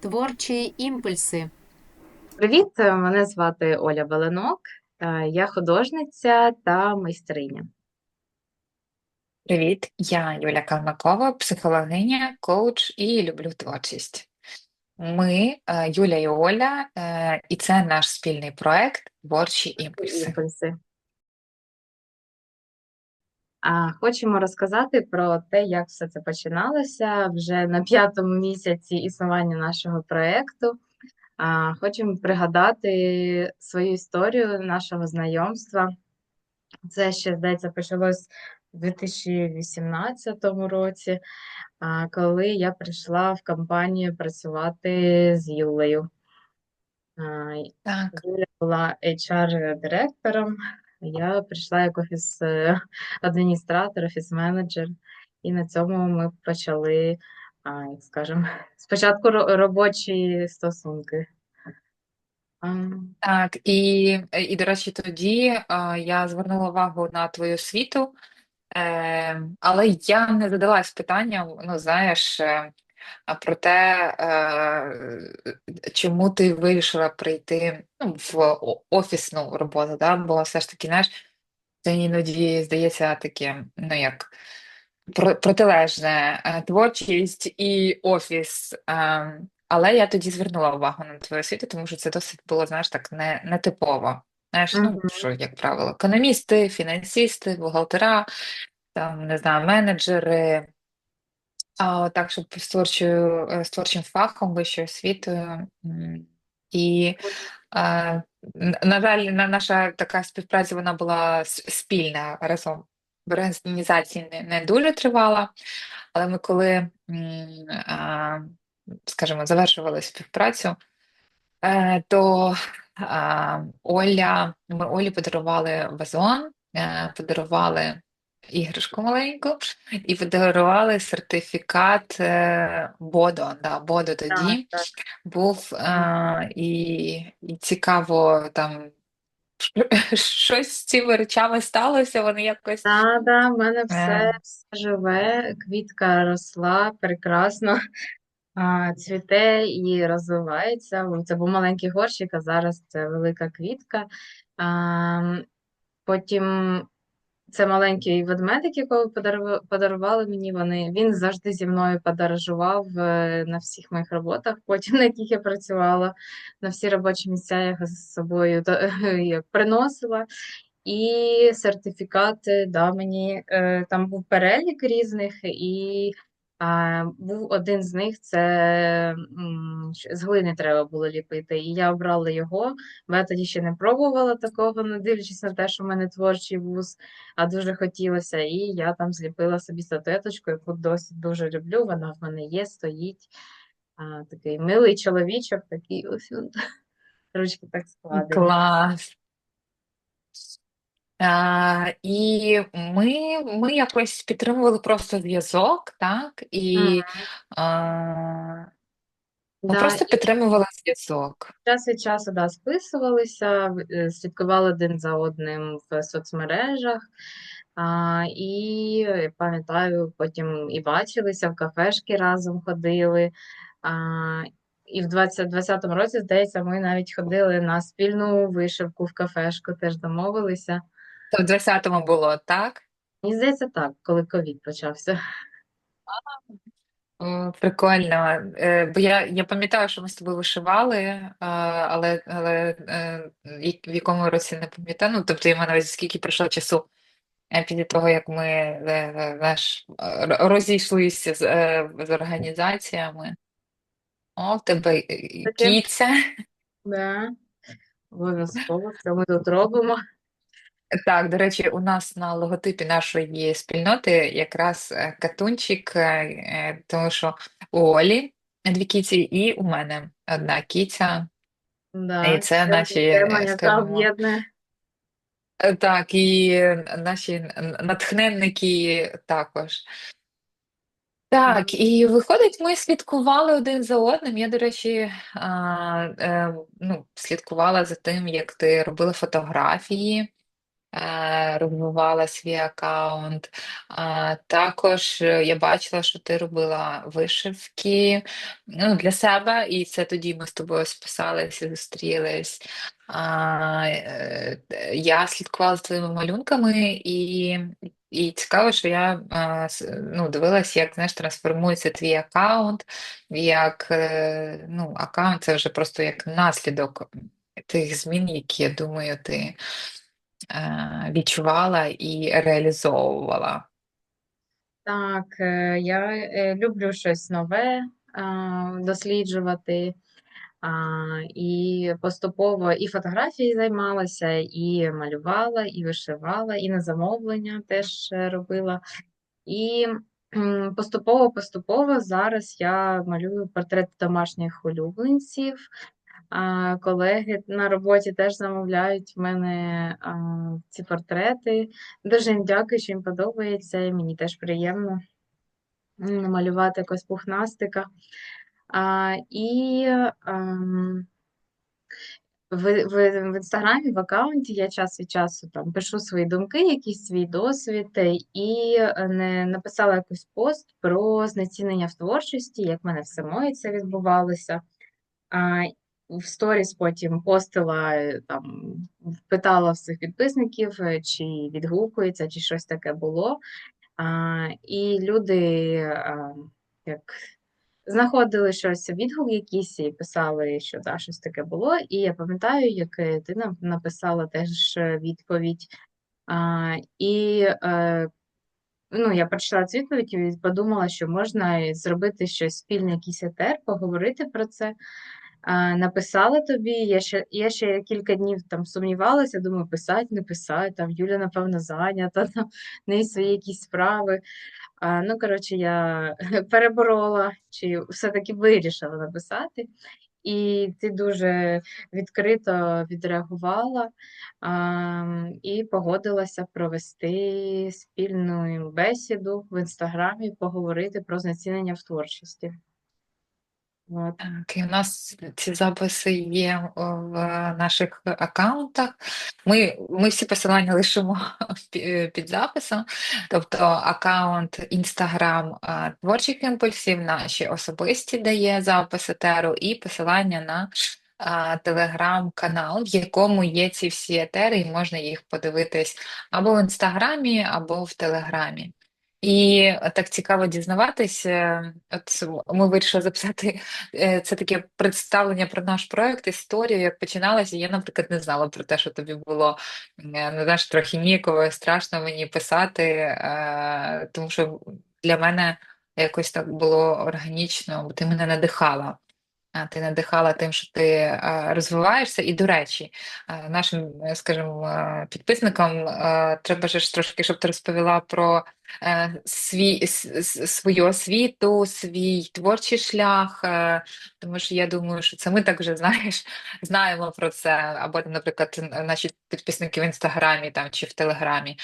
Творчі імпульси. Привіт, мене звати Оля Баланок. Я художниця та майстриня. Привіт, я Юля Калмакова, психологиня, коуч і люблю творчість. Ми, е, Юля і Оля, е, і це наш спільний проект Творчі імпульси. Імпульси. Хочемо розказати про те, як все це починалося вже на п'ятому місяці існування нашого проекту. А, Хочемо пригадати свою історію нашого знайомства. Це ще, здається, почалось у 2018 році, коли я прийшла в компанію працювати з Юлею. Так, Юля була HR-директором, я прийшла як офіс-адміністратор, офіс-менеджер, і на цьому ми почали, як скажемо, спочатку робочі стосунки. Так, і, і до речі, тоді е, я звернула увагу на твою освіту, е, але я не задалась питанням, ну знаєш, е, про те, е, чому ти вирішила прийти ну, в офісну роботу, да? Бо все ж таки, знаєш, це іноді здається таке, ну як протилежне е, творчість і офіс. Е, Але я тоді звернула увагу на твою освіту, тому що це досить було, знаєш, так не, нетипово. Знаєш, ну що, як правило, економісти, фінансисти, бухгалтера, там, не знаю, менеджери. А от так, щоб з творчою, з творчим фахом, вищою освітою. І, на жаль, на- наша така співпраця вона була спільна разом. В організації не, не дуже тривала, але ми коли, скажімо, завершували співпрацю, е, то Оля, ми Олі подарували вазон, е, подарували іграшку маленьку і подарували сертифікат е, Бодо. Да, Бодо Так, тоді так. був е, і, і цікаво там щось з цими речами сталося, вони якось. Да, да, в мене Е, все, все живе, квітка росла прекрасно, а, цвіте і розвивається. Це був маленький горщик, а зараз це велика квітка. А, потім це маленький ведмедик, якого подарували, мені. Вони, він завжди зі мною подорожував е, на всіх моїх роботах, потім на яких я працювала, на всі робочі місця я його з собою приносила. І сертифікати, да, мені е, там був перелік різних, і був один з них це з глини треба було ліпити. І я обрала його, бо я тоді ще не пробувала такого, не дивлячись на те, що в мене творчий вуз, а дуже хотілося. І я там зліпила собі статуеточку, яку досі дуже люблю. Вона в мене є, стоїть. А, такий милий чоловічок, такий ось він, ручки так складені. клас. А, і ми, ми якось підтримували просто зв'язок, так? І а, ми Да, просто підтримували зв'язок. Час від часу да, списувалися, в- е, слідкували один за одним в соцмережах. А, і е, пам'ятаю, потім і бачилися, в кафешки разом ходили. А, і в 2020 році, здається, ми навіть ходили на спільну вишивку в кафешку, теж домовилися. То в 20-му було так. Мені здається, так, коли ковід почався. О, Прикольно. Е, Бо я, я пам'ятаю, що ми з тобою вишивали, е, але, але е, в якому році не пам'ятаю. Ну, тобто, я маю на увазі, скільки пройшло часу після того, як ми знаєш, розійшлися з, з організаціями. О, в тебе кіця. да, обов'язково, що ми тут робимо. Так, до речі, у нас на логотипі нашої спільноти якраз е, катунчик, е, е, тому що у Олі дві кіці, і у мене одна кіця. І Да, це це наші, тема, е, яка скажімо, об'єднує. е, так, і наші н- натхненники також. Так, і виходить, ми слідкували один за одним. Я, до речі, а, е, ну, слідкувала за тим, як ти робила фотографії. Е, розвивала свій аккаунт. Також е, я бачила, що ти робила вишивки ну, для себе, і це тоді ми з тобою списалися, зустрілись. А, е, я слідкувала за твоїми малюнками, і, і цікаво, що я а, ну, дивилась, як знаєш, трансформується твій аккаунт, як ну, аккаунт це вже просто як наслідок тих змін, які, я думаю, ти відчувала і реалізовувала. Так, е, я е, люблю щось нове досліджувати. І поступово і фотографії займалася, і малювала, і вишивала, і на замовлення теж е, робила. І поступово-поступово зараз я малюю портрети домашніх улюбленців. А, колеги на роботі теж замовляють в мене а, ці портрети. Дуже їм дякую, що їм подобається, і мені теж приємно м, малювати якось пухнастика. А, і ем, в, в, в інстаграмі, в аккаунті я час від часу там пишу свої думки, якийсь свій досвід, е, і е, не написала якийсь пост про знецінення в творчості, як в мене в самої це відбувалося. А, в сторіс потім постила е, там, питала всіх підписників, е, чи відгукується, чи щось таке було. А, і люди а, як знаходили щось, відгук якийсь і писали, що да, щось таке було. І я пам'ятаю, як е, ти нам написала теж відповідь. А, і е, ну, я прочитала цю відповідь і подумала, що можна зробити щось спільне, якийсь етер, поговорити про це. Написала тобі, я ще, я ще кілька днів там сумнівалася, думаю, писати, не писати, там Юля, напевно, зайнята, там неї свої якісь справи. А, ну, коротше, я переборола, чи все-таки вирішила написати. І ти дуже відкрито відреагувала а, і погодилася провести спільну бесіду в інстаграмі, поговорити про знецінення в творчості. Так, і у нас ці записи є в наших аккаунтах. Ми, ми всі посилання лишимо під записом. Тобто аккаунт Instagram творчих імпульсів, наші особисті дає запис етеру, і посилання на телеграм-канал, в якому є ці всі етери, і можна їх подивитись або в інстаграмі, або в телеграмі. І так цікаво дізнаватися. е, От ми вирішили записати е, це таке представлення про наш проект, історію, як починалася. Я, наприклад, не знала про те, що тобі було не ну, знаєш, трохи ніяково, страшно мені писати, е, тому що для мене якось так було органічно, бо ти мене надихала. Ти надихала тим, що ти розвиваєшся. І, до речі, нашим, е, скажімо, підписникам треба ж трошки, щоб ти розповіла про е, свій, свою освіту, свій творчий шлях, е, тому що я думаю, що це ми так вже знаєш, знаємо про це, або, наприклад, наші підписники в Інстаграмі там, чи в Телеграмі.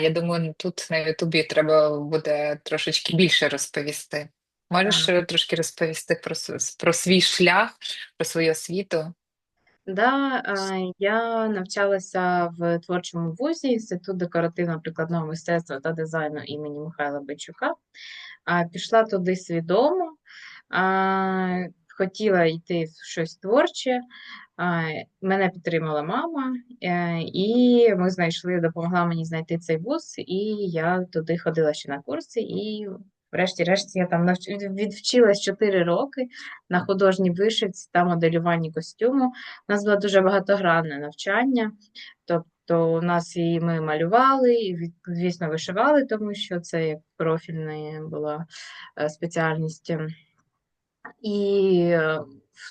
Я думаю, тут на Ютубі треба буде трошечки більше розповісти. Можеш е, трошки розповісти про, с- про свій шлях, про свою освіту? Да, е, я навчалася в творчому вузі, Інститут декоративно-прикладного мистецтва та дизайну імені Михайла Бичука. А, Пішла туди свідомо, а, хотіла йти в щось творче. А, Мене підтримала мама, е, і ми знайшли, допомогла мені знайти цей вуз, і я туди ходила ще на курси, і врешті-решт я там навч... відвчилась 4 роки на художній вишивці та моделюванні костюму. У нас було дуже багатогранне навчання, тобто у нас і ми малювали, і, звісно, вишивали, тому що це як профільна була е, спеціальність. І е,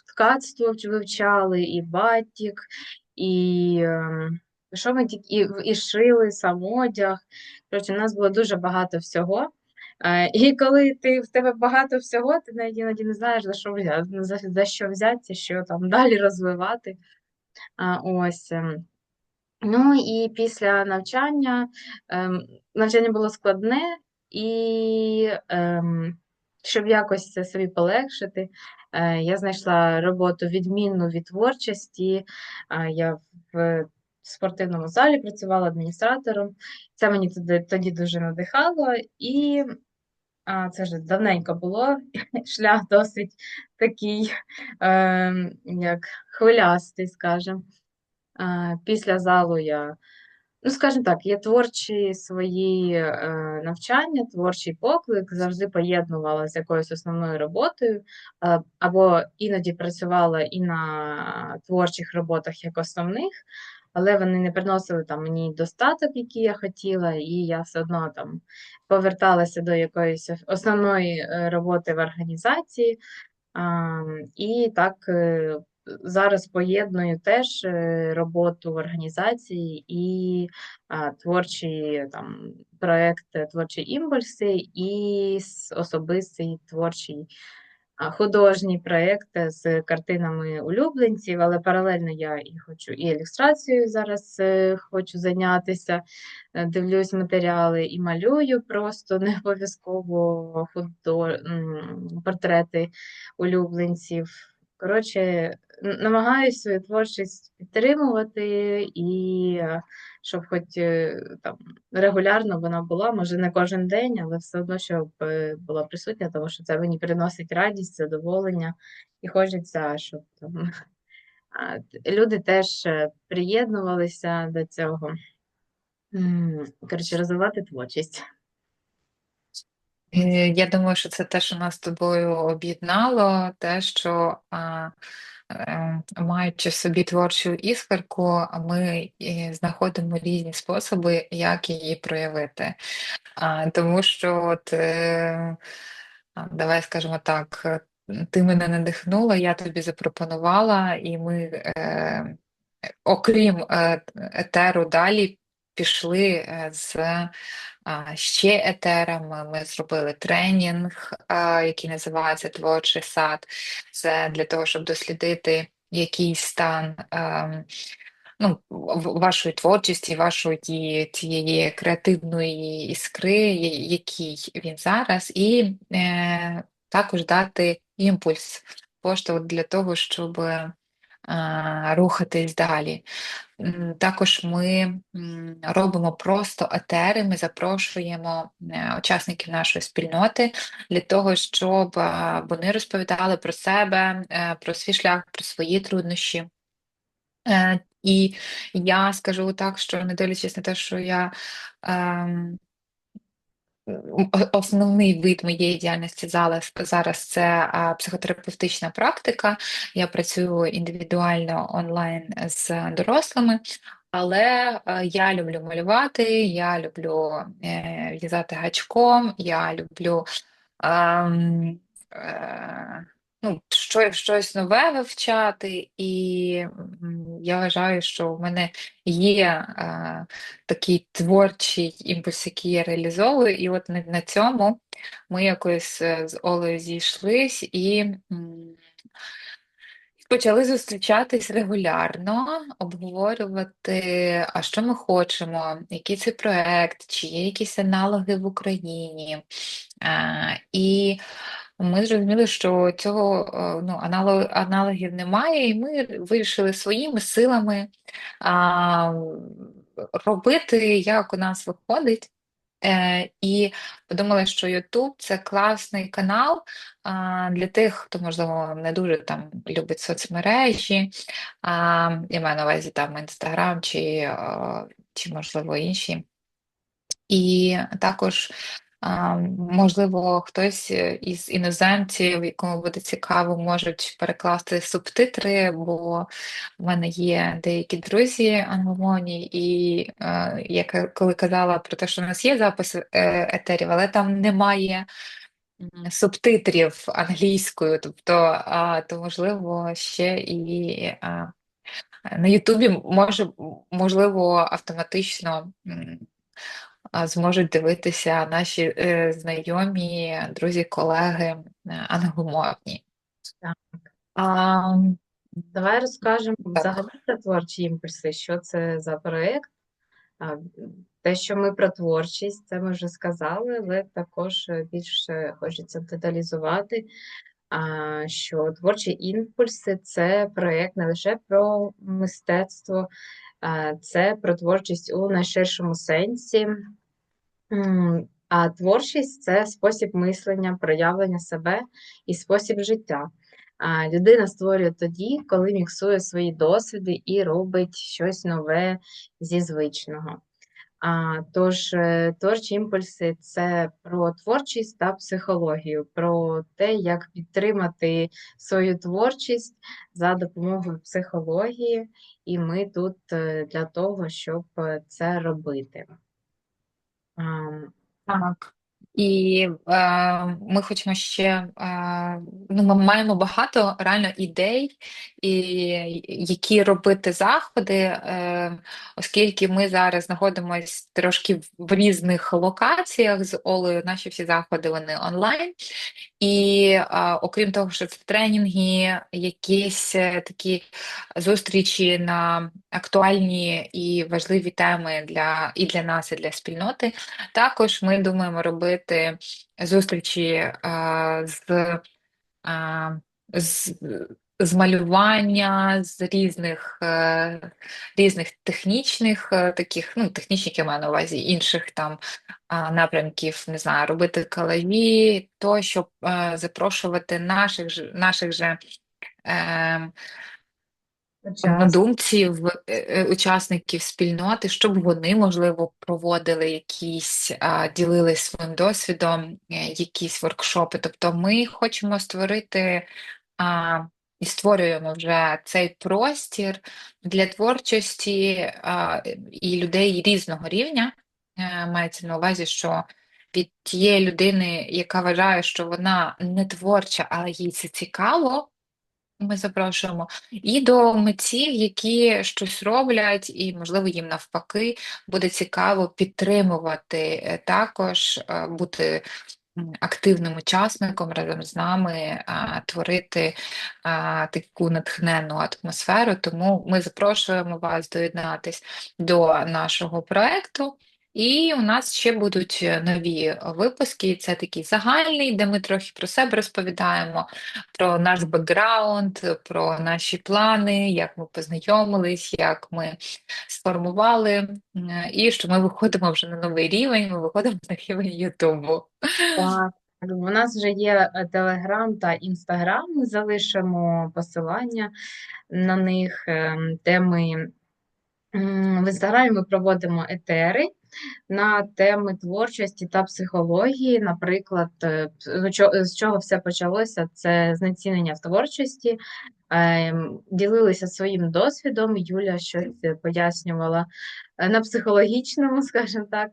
ткацтво вивчали, і батік, і ем, що ми тільки і, шили сам одяг. Коротше, у нас було дуже багато всього. І коли ти в тебе багато всього, ти навіть іноді не знаєш, за що взяти, за, за що взятися, що там далі розвивати. Ось. ем. Ну і після навчання ем, навчання було складне, і ем, щоб якось це собі полегшити, е, я знайшла роботу відмінну від творчості. Я в спортивному залі працювала адміністратором. Це мені тоді, тоді дуже надихало, і це вже давненько було. Шлях досить такий, е, як хвилястий, скажімо. Після залу я, ну, скажімо так, є творчі свої е, навчання, творчий поклик, завжди поєднувала з якоюсь основною роботою, або іноді працювала і на творчих роботах як основних, але вони не приносили там мені достаток, який я хотіла, і я все одно там поверталася до якоїсь основної е, роботи в організації. І так е, зараз поєдную теж е, роботу в організації і творчі там проекти, творчі імпульси, і особистий творчий а, художній проєкт з картинами улюбленців, але паралельно я і хочу і ілюстрацією зараз е, хочу зайнятися, е, дивлюсь матеріали і малюю просто не обов'язково худо... портрети улюбленців. Коротше, намагаюся свою творчість підтримувати і щоб хоч е, там регулярно вона була, може не кожен день, але все одно, щоб е, була присутня, тому що це мені приносить радість, задоволення, і хочеться, щоб там люди теж е, приєднувалися до цього. Коротше, розвивати творчість. Я думаю, що це те, що нас з тобою об'єднало, те, що а, маючи в собі творчу іскорку, ми знаходимо різні способи, як її проявити. Тому що, от, е, давай скажемо так, ти мене надихнула, я тобі запропонувала, і ми, е, окрім е, етеру, далі пішли з ще етерами. Ми зробили тренінг, який називається Творчий сад. Це для того, щоб дослідити який стан. ем, ну, вашої творчості, вашої тієї креативної іскри, який він зараз, і е, також дати імпульс, поштовх для того, щоб е, рухатись далі. Також ми робимо просто етери, ми запрошуємо е, учасників нашої спільноти для того, щоб вони розповідали про себе, е, про свій шлях, про свої труднощі. Е, І я скажу так, що не дивлячись на те, що я ем, основний вид моєї діяльності зараз, зараз це психотерапевтична практика. Я працюю індивідуально онлайн з дорослими, але е, я люблю малювати, я люблю е, в'язати гачком, я люблю е, е, ну, що, щось нове вивчати, і я вважаю, що в мене є е, такий творчий імпульс, який я реалізовую, і от на, на цьому ми якось е, з Олею зійшлись і. Почали зустрічатись регулярно, обговорювати, а що ми хочемо, який це проект, чи є якісь аналоги в Україні. А, і ми зрозуміли, що цього е, ну, аналог, аналогів немає, і ми вирішили своїми силами а, робити, як у нас виходить. Е, і подумали, що YouTube – це класний канал для тих, хто, можливо, не дуже там любить соцмережі. А, я маю на увазі там Instagram чи, а, чи можливо, інші. І також, можливо, хтось із іноземців, якому буде цікаво, можуть перекласти субтитри, бо в мене є деякі друзі англомовні, і е, я коли казала про те, що у нас є запис е, етерів, але там немає субтитрів англійською, тобто, а, то можливо ще і а, на Ютубі може можливо автоматично. Зможуть дивитися наші е, знайомі, друзі, колеги е, англомовні. Так. А, Давай розкажемо так. взагалі про творчі імпульси, що це за проєкт. Те, що ми про творчість, це ми вже сказали, але також е, більше хочеться деталізувати, що творчі імпульси це проєкт не лише про мистецтво, Це про творчість у найширшому сенсі. А творчість це спосіб мислення, проявлення себе і спосіб життя. Людина створює тоді, коли міксує свої досвіди і робить щось нове зі звичного. Тож, е, творчі імпульси це про творчість та психологію, про те, як підтримати свою творчість за допомогою психології, і ми тут е, для того, щоб е, це робити. Ам, Так. І е, ми хочемо ще, е, ну, ми маємо багато реально ідей, і, які робити заходи, е, оскільки ми зараз знаходимося трошки в різних локаціях з Олею, наші всі заходи вони онлайн. І е, окрім того, що це тренінги, якісь е, такі зустрічі на актуальні і важливі теми для і для нас, і для спільноти. Також ми думаємо робити зустрічі а, з, з, з малювання, з різних, е, різних технічних е, таких, ну, технічних я маю на увазі інших там напрямків, не знаю, робити колажі, то, щоб е, запрошувати наших, наших же. Однодумців, е, е, учасників спільноти, щоб вони, можливо, проводили якісь, а, ділились своїм досвідом, е, якісь воркшопи. Тобто ми хочемо створити і створюємо вже цей простір для творчості а, і людей різного рівня. Е, Мається на увазі, що від тієї людини, яка вважає, що вона не творча, але їй це цікаво. Ми запрошуємо і до митців, які щось роблять, і, можливо, їм навпаки буде цікаво підтримувати е, також, е, бути активним учасником разом з нами, творити таку натхненну атмосферу. Тому ми запрошуємо вас доєднатись до нашого проекту. І у нас ще будуть е, нові випуски. Це такий загальний, де ми трохи про себе розповідаємо про наш бекграунд, про наші плани, як ми познайомились, як ми сформували, е, і що ми виходимо вже на новий рівень, ми виходимо на рівень Ютубу. У нас вже є Телеграм та Інстаграм. Залишимо посилання на них, ем, де ми в Інстаграмі ми проводимо етери на теми творчості та психології. Наприклад, е, з чого все почалося, це знецінення в творчості. Ем, Ділилися своїм досвідом. Юля щось пояснювала е, на психологічному, скажімо так.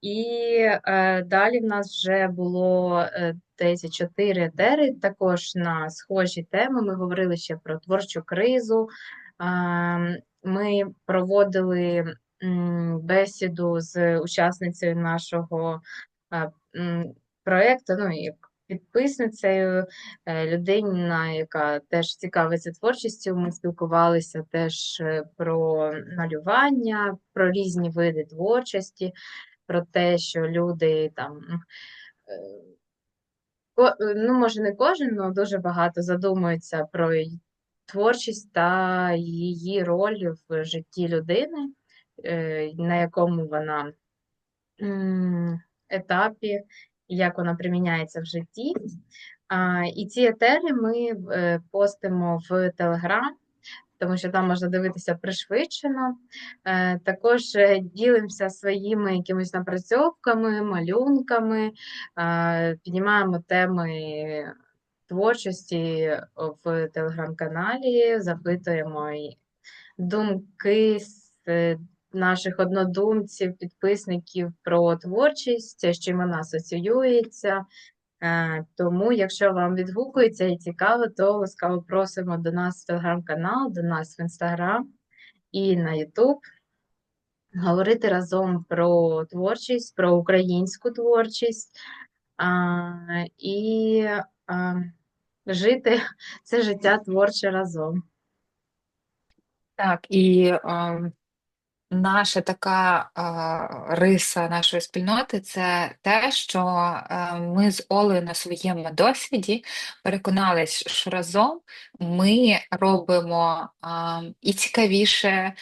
І е, далі в нас вже було десь чотири етери, також на схожі теми. Ми говорили ще про творчу кризу. Ми проводили бесіду з учасницею нашого проєкту, ну, як підписницею, е, людина, яка теж цікавиться творчістю. Ми спілкувалися теж е, про малювання, про різні види творчості, про те, що люди там. е, Ну, може, не кожен, але дуже багато задумуються про творчість та її роль в житті людини, е, на якому вона етапі, як вона приміняється в житті. І ці етери ми е, постимо в Телеграм, тому що там можна дивитися пришвидшено. Е, Також ділимося своїми якимись напрацьовками, малюнками, піднімаємо теми творчості в телеграм-каналі, запитуємо думки е, наших однодумців, підписників про творчість, з чим вона асоціюється. Е, Тому, якщо вам відгукується і цікаво, то ласкаво просимо до нас в телеграм-канал, до нас в інстаграм і на Ютуб. Говорити разом про творчість, про українську творчість а, і а, жити це життя творче разом. Так, і е, наша така а, риса нашої спільноти це те, що е, ми з Олею на своєму досвіді переконались, що разом ми робимо а, і цікавіше,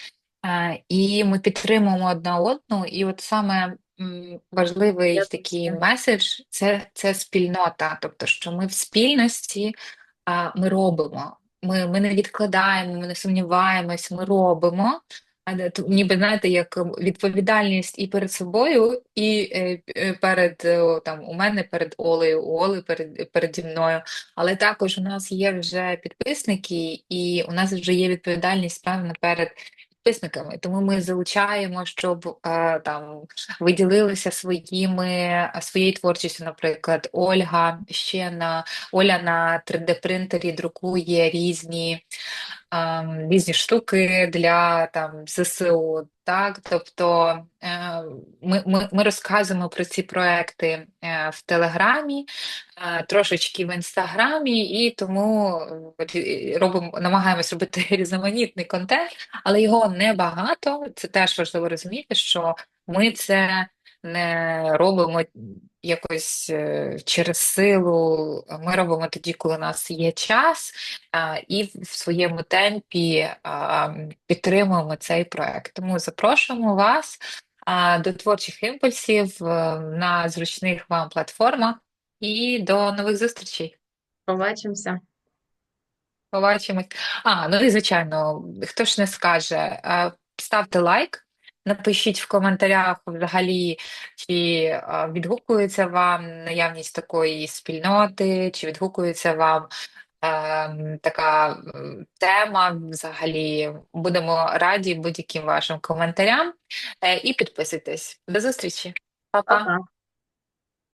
і ми підтримуємо одна одну. І от саме м, важливий Я такий меседж це, це спільнота, тобто, що ми в спільності а, ми робимо. Ми, ми не відкладаємо, ми не сумніваємось, ми робимо. А де ту- ніби знаєте, як відповідальність і перед собою, і е, е, перед е, о, там у мене перед Олею, у Оли перед переді мною. Але також у нас є вже підписники, і у нас вже є відповідальність певна перед підписниками. Тому ми залучаємо, щоб е, там виділилися своїми своєю творчістю. Наприклад, Ольга ще на Оля на 3D принтері друкує різні різні штуки для там ЗСУ. Так, тобто е, ми, ми, ми розказуємо про ці проекти е, в Телеграмі, е, трошечки в Інстаграмі, і тому робимо, намагаємось робити різноманітний контент, але його небагато. Це теж важливо розуміти, що ми це не робимо якось е, через силу. Ми робимо тоді, коли у нас є час і в своєму темпі підтримуємо цей проект. Тому запрошуємо вас до творчих імпульсів е, на зручних вам платформах і до нових зустрічей. Побачимося. Побачимось. А, ну і звичайно, хто ж не скаже, ставте лайк, напишіть в коментарях взагалі, чи відгукується вам наявність такої спільноти, чи відгукується вам е, така тема взагалі. Будемо раді будь-яким вашим коментарям. Е, І підписуйтесь. До зустрічі. Па-па.